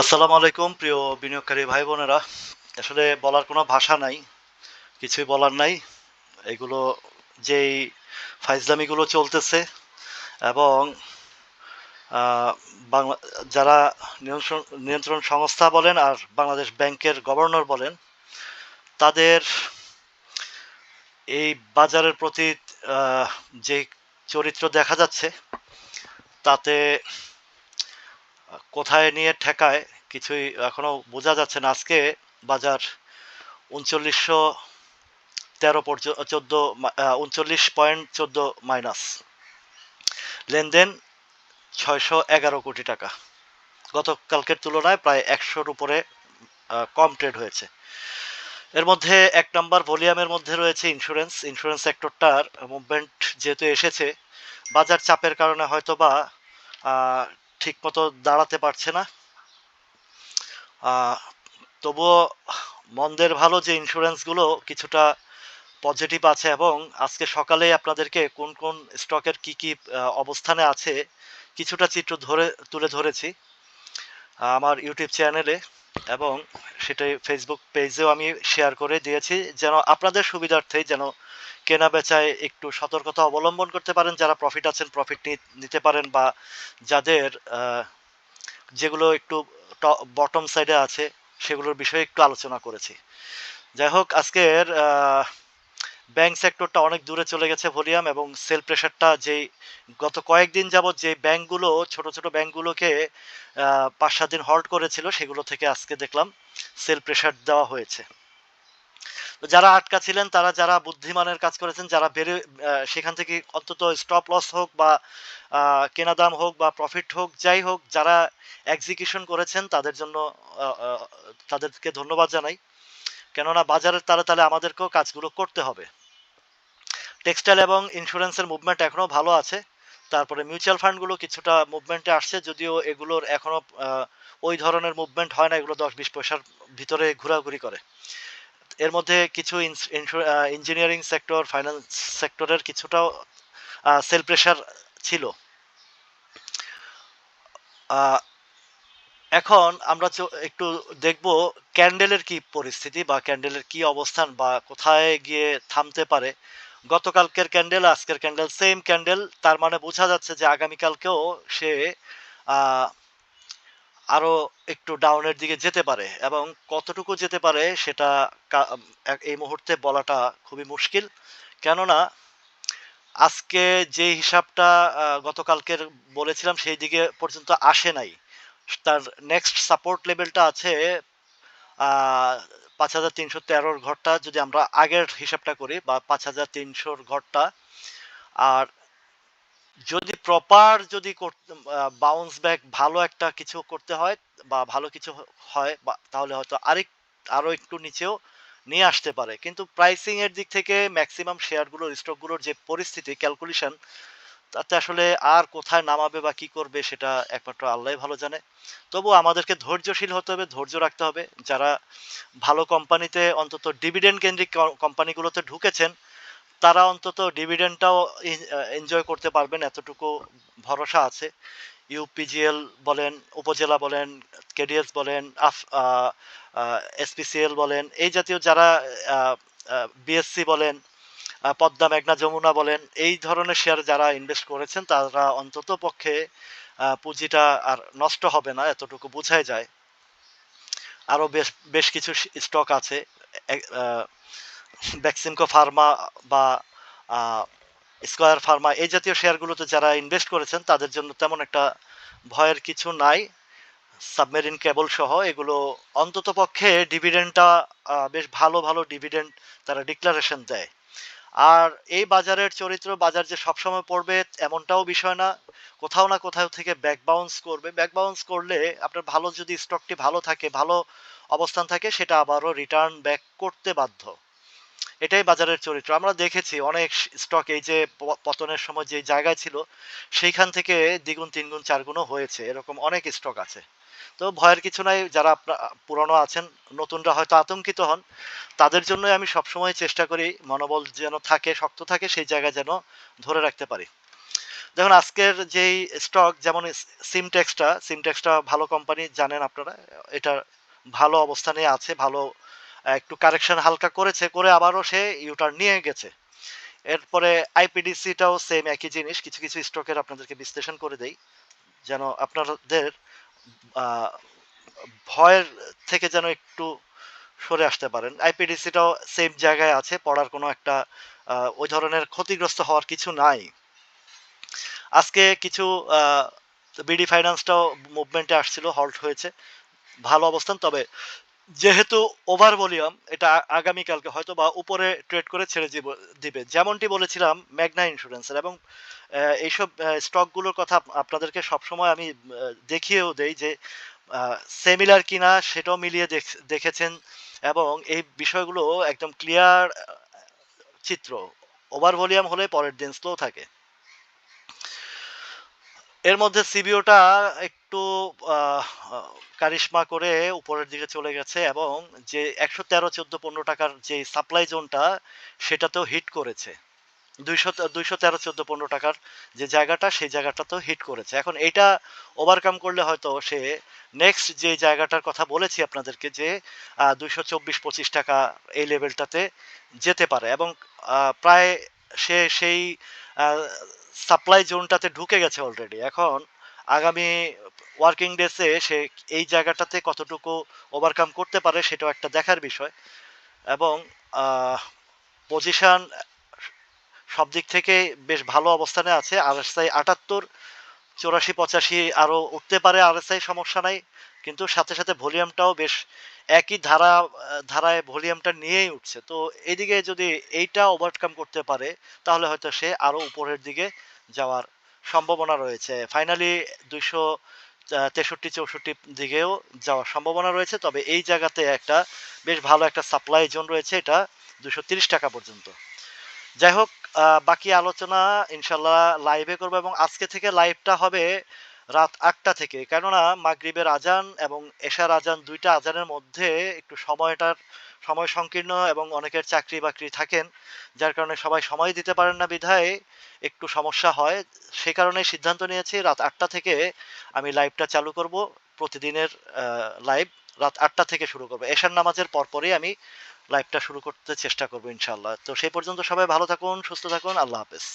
আসসালামু আলাইকুম, প্রিয় বিনিয়োগকারী ভাই বোনেরা। আসলে বলার কোনো ভাষা নাই, কিছুই বলার নাই। এগুলো যেই ফাইজলামিগুলো চলতেছে এবং বাংলা, যারা নিয়ন্ত্রণ নিয়ন্ত্রণ সংস্থা বলেন আর বাংলাদেশ ব্যাংকের গভর্নর বলেন, তাদের এই বাজারের প্রতি যে চরিত্র দেখা যাচ্ছে, তাতে কোথায় নিয়ে ঠেকায় কিছুই এখনও বোঝা যাচ্ছে না। আজকে বাজার উনচল্লিশশো তেরো পর্যন্ত চোদ্দ উনচল্লিশ পয়েন্ট চোদ্দ মাইনাস। লেনদেন ছয়শো এগারো কোটি টাকা। গতকালকের তুলনায় প্রায় একশোর উপরে কম ট্রেড হয়েছে। এর মধ্যে এক নম্বর ভলিউমের মধ্যে রয়েছে ইন্স্যুরেন্স। ইন্স্যুরেন্স সেক্টরটার মুভমেন্ট যেহেতু এসেছে, বাজার চাপের কারণে হয়তো বা ঠিকমতো দাঁড়াতে পারছে না। তবুও মন্দের ভালো যে ইন্স্যুরেন্সগুলো কিছুটা পজিটিভ আছে এবং আজকে সকালে আপনাদেরকে কোন কোন স্টকের কি কি অবস্থানে আছে কিছুটা চিত্র ধরে, তুলে ধরেছি আমার ইউটিউব চ্যানেলে এবং সেটাই ফেসবুক পেজেও আমি শেয়ার করে দিয়েছি যেন আপনাদের সুবিধার্থে যেন কেনা বেচায় একটু সতর্কতা অবলম্বন করতে পারেন, যারা প্রফিট আছেন প্রফিট নিতে পারেন বা যাদের যেগুলো একটু বটম সাইডে আছে, সেগুলোর বিষয়ে একটু আলোচনা করেছি। যাই হোক, আজকের ব্যাংক সেক্টরটা অনেক দূরে চলে গেছে ভলিউম এবং সেল প্রেশারটা যেই গত কয়েকদিন যাবৎ যে ব্যাংকগুলো ছোট ছোট ব্যাংকগুলোকে পাঁচ, সাত দিন হল্ট করেছিল, সেগুলো থেকে আজকে দেখলাম সেল প্রেশার দেওয়া হয়েছে। যারা আটকা ছিলেন, তারা যারা বুদ্ধিমানের কাজ করেছেন, যারা বেড়ে সেখান থেকে অন্তত স্টপ লস হোক বা কেনা দাম হোক বা প্রফিট হোক, যাই হোক, যারা এক্সিকিউশন করেছেন, তাদের জন্য তাদেরকে ধন্যবাদ জানাই। কেননা বাজারের তালে তালে আমাদেরকেও কাজগুলো করতে হবে। টেক্সটাইল এবং ইন্স্যুরেন্সের মুভমেন্ট এখনও ভালো আছে। তারপরে মিউচুয়াল ফান্ডগুলো কিছুটা মুভমেন্টে আসছে, যদিও এগুলোর এখনও ওই ধরনের মুভমেন্ট হয় না, এগুলো দশ বিশ পয়সার ভিতরে ঘোরাঘুরি করে। এর মধ্যে কিছু ইঞ্জিনিয়ারিং সেক্টর ফাইন্যান্স সেক্টরের কিছুটাও সেল প্রেশার ছিল। এখন আমরা একটু দেখব ক্যান্ডেলের কি পরিস্থিতি বা ক্যান্ডেলের কি অবস্থান বা কোথায় গিয়ে থামতে পারে। গতকালকের ক্যান্ডেল, আজকের ক্যান্ডেল সেম ক্যান্ডেল, তার মানে বোঝা যাচ্ছে যে আগামীকালকেও সে আহ, আরও একটু ডাউনের দিকে যেতে পারে এবং কতটুকু যেতে পারে সেটা এই মুহূর্তে বলাটা খুবই মুশকিল। কেননা আজকে যে হিসাবটা গতকালকের বলেছিলাম সেই দিকে পর্যন্ত আসে নাই। তার নেক্সট সাপোর্ট লেভেলটা আছে পাঁচ হাজার তিনশো তেরোর ঘরটা যদি আমরা আগের হিসাবটা করি বা পাঁচ হাজার তিনশোর ঘরটা। আর যদি প্রপার যদি বাউন্স ব্যাক ভালো একটা কিছু করতে হয় বা ভালো কিছু হয় তাহলে হয়তো আরেক, আরও একটু নিচেও নিয়ে আসতে পারে। কিন্তু প্রাইসিং এর দিক থেকে ম্যাক্সিমাম শেয়ারগুলোর স্টকগুলোর যে পরিস্থিতি ক্যালকুলেশন তাতে আসলে আর কোথায় নামাবে বা কি করবে সেটা একমাত্র আল্লাহ ভালো জানে। তবু আমাদেরকে ধৈর্যশীল হতে হবে, ধৈর্য রাখতে হবে। যারা ভালো কোম্পানিতে অন্তত ডিভিডেন্ড কেন্দ্রিক কোম্পানিগুলোতে ঢুকেছেন তারা অন্তত ডিভিডেন্ডটাও এনজয় করতে পারবেন, এতটুকু ভরসা আছে। ইউপিজিএল বলেন, উপজেলা বলেন কেডিএস বলেন, আফ এসপিসিএল বলেন, এই জাতীয় যারা বিএসসি বলেন পদ্মা, মেঘনা, যমুনা বলেন, এই ধরনের শেয়ার যারা ইনভেস্ট করেছেন, তারা অন্তত পক্ষে পুঁজিটা আর নষ্ট হবে না, এতটুকু বোঝাই যায়। আরও বেশ বেশ কিছু স্টক আছে ব্যাক্সিমকো ফার্মা বা স্কয়ার ফার্মা এই জাতীয় শেয়ারগুলোতে যারা ইনভেস্ট করেছেন, তাদের জন্য তেমন একটা ভয়ের কিছু নাই। সাবমেরিন কেবল সহ এগুলো অন্তত পক্ষে ডিভিডেন্ডটা বেশ ভালো ভালো ডিভিডেন্ড তারা ডিক্লারেশন দেয়। আর এই বাজারের চরিত্র, বাজার যে সবসময় পড়বে এমনটাও বিষয় না। কোথাও না কোথাও থেকে ব্যাক বাউন্স করবে। ব্যাক বাউন্স করলে আপনার ভালো যদি স্টকটি ভালো থাকে, ভালো অবস্থান থাকে, সেটা আবারও রিটার্ন ব্যাক করতে বাধ্য। এটাই বাজারের চরিত্র। আমরা দেখেছি অনেক স্টক এই যে পতনের সময় যে জায়গায় ছিল, সেইখান থেকে দ্বিগুণ, তিনগুণ, চারগুণও হয়েছে। এরকম অনেক স্টক আছে। তো ভয়ের কিছু নাই, যারা পুরনো আছেন, নতুনরা হয়তো আতঙ্কিত হন। তাদের জন্যই আমি সবসময় চেষ্টা করি, মনোবল যেন থাকে, শক্ত থাকে, সেই জায়গায় যেন ধরে রাখতে পারি। দেখুন, আজকের যেই স্টক যেমন সিমটেক্সটা সিমটেক্সটা ভালো কোম্পানি জানেন আপনারা এটা ভালো অবস্থানে আছে, ভালো একটু কারেকশন হালকা করেছে, করে আবারও সে ইউটার নিয়ে গেছে। এরপরে আইপিডিসিটাও সেম একই জিনিস, কিছু কিছু স্টকের আপনাদেরকে বিশ্লেষণ করে দেই। যেন আপনাদের ভয়ের থেকে যেন একটু সরে আসতে পারেন। আইপিডিসিটাও সেম জায়গায় আছে, পড়ার কোনো একটা ওই ধরনের ক্ষতিগ্রস্ত হওয়ার কিছু নাই। আজকে কিছু বিডি ফাইন্যান্সটাও মুভমেন্টে আসছিল হল্ট হয়েছে। ভালো অবস্থান, তবে যেহেতু ওভার ভলিউম এটা আগামীকালকে হয়তো বা উপরে ট্রেড করে ছেড়ে দিবে যেমনটি বলেছিলাম ম্যাগনা ইন্স্যুরেন্সের এবং এইসব স্টকগুলোর কথা আপনাদেরকে সবসময় আমি দেখিয়েও দেই যে সেমিলার কিনা সেটাও মিলিয়ে দেখেছেন এবং এই বিষয়গুলো একদম ক্লিয়ার চিত্র। ওভার ভলিউম হলে পরের দিন স্লো থাকে। এর মধ্যে সিবিওটা একটু কারিশমা করে উপরের দিকে চলে গেছে এবং যে একশো তেরো, চোদ্দ, পনেরো টাকার যে সাপ্লাই জোনটা, সেটাতেও হিট করেছে। দুইশো দুইশো তেরো, চোদ্দ, পনেরো টাকার যে জায়গাটা, সেই জায়গাটাতেও হিট করেছে। এখন এইটা ওভারকাম করলে হয়তো সে নেক্সট যে জায়গাটার কথা বলেছি আপনাদেরকে যে দুইশো চব্বিশ, পঁচিশ টাকা এই লেভেলটাতে যেতে পারে এবং প্রায় সে সেই সাপ্লাই জোনটাতে ঢুকে গেছে অলরেডি এখন আগামী ওয়ার্কিং ডেসে সে এই জায়গাটাতে কতটুকু ওভারকাম করতে পারে সেটাও একটা দেখার বিষয় এবং পজিশন সব দিক থেকে বেশ ভালো অবস্থানে আছে। আর এস আই আটাত্তর, চৌরাশি পঁচাশি আরও উঠতে পারে আর এস আই সমস্যা নাই। কিন্তু সাথে সাথে ভলিউমটাও বেশ একই ধারা, ধারায় ভলিউমটা নিয়েই উঠছে। তো এদিকে যদি এইটা ওভারকাম করতে পারে, তাহলে হয়তো সে আরও উপরের দিকে যাওয়ার সম্ভাবনা রয়েছে। ফাইনালি দুইশো তেষট্টি চৌষট্টি দিকেও যাওয়ার সম্ভাবনা রয়েছে, তবে এই জায়গাতে একটা বেশ ভালো একটা সাপ্লাই জোন রয়েছে, এটা দুশো টাকা পর্যন্ত। যাই হোক বাকি আলোচনা ইনশাল্লাহ লাইভে করব এবং আজকে থেকে লাইভটা হবে রাত আটটা থেকে। কেননা মাগরিবের আজান এবং এশার আজান দুইটা আজানের মধ্যে একটু সময়টার সময় সংকীর্ণ এবং অনেকের চাকরি বাকরি থাকেন, যার কারণে সবাই সময় দিতে পারেন না বিধায় একটু সমস্যা হয়। সেই কারণে সিদ্ধান্ত নিয়েছি রাত আটটা থেকে আমি লাইভটা চালু করব, প্রতিদিনের লাইভ রাত আটটা থেকে শুরু করব। এশার নামাজের পরপরই আমি লাইভটা শুরু করতে চেষ্টা করব ইনশাল্লাহ তো সেই পর্যন্ত সবাই ভালো থাকুন, সুস্থ থাকুন, আল্লাহ হাফেজ।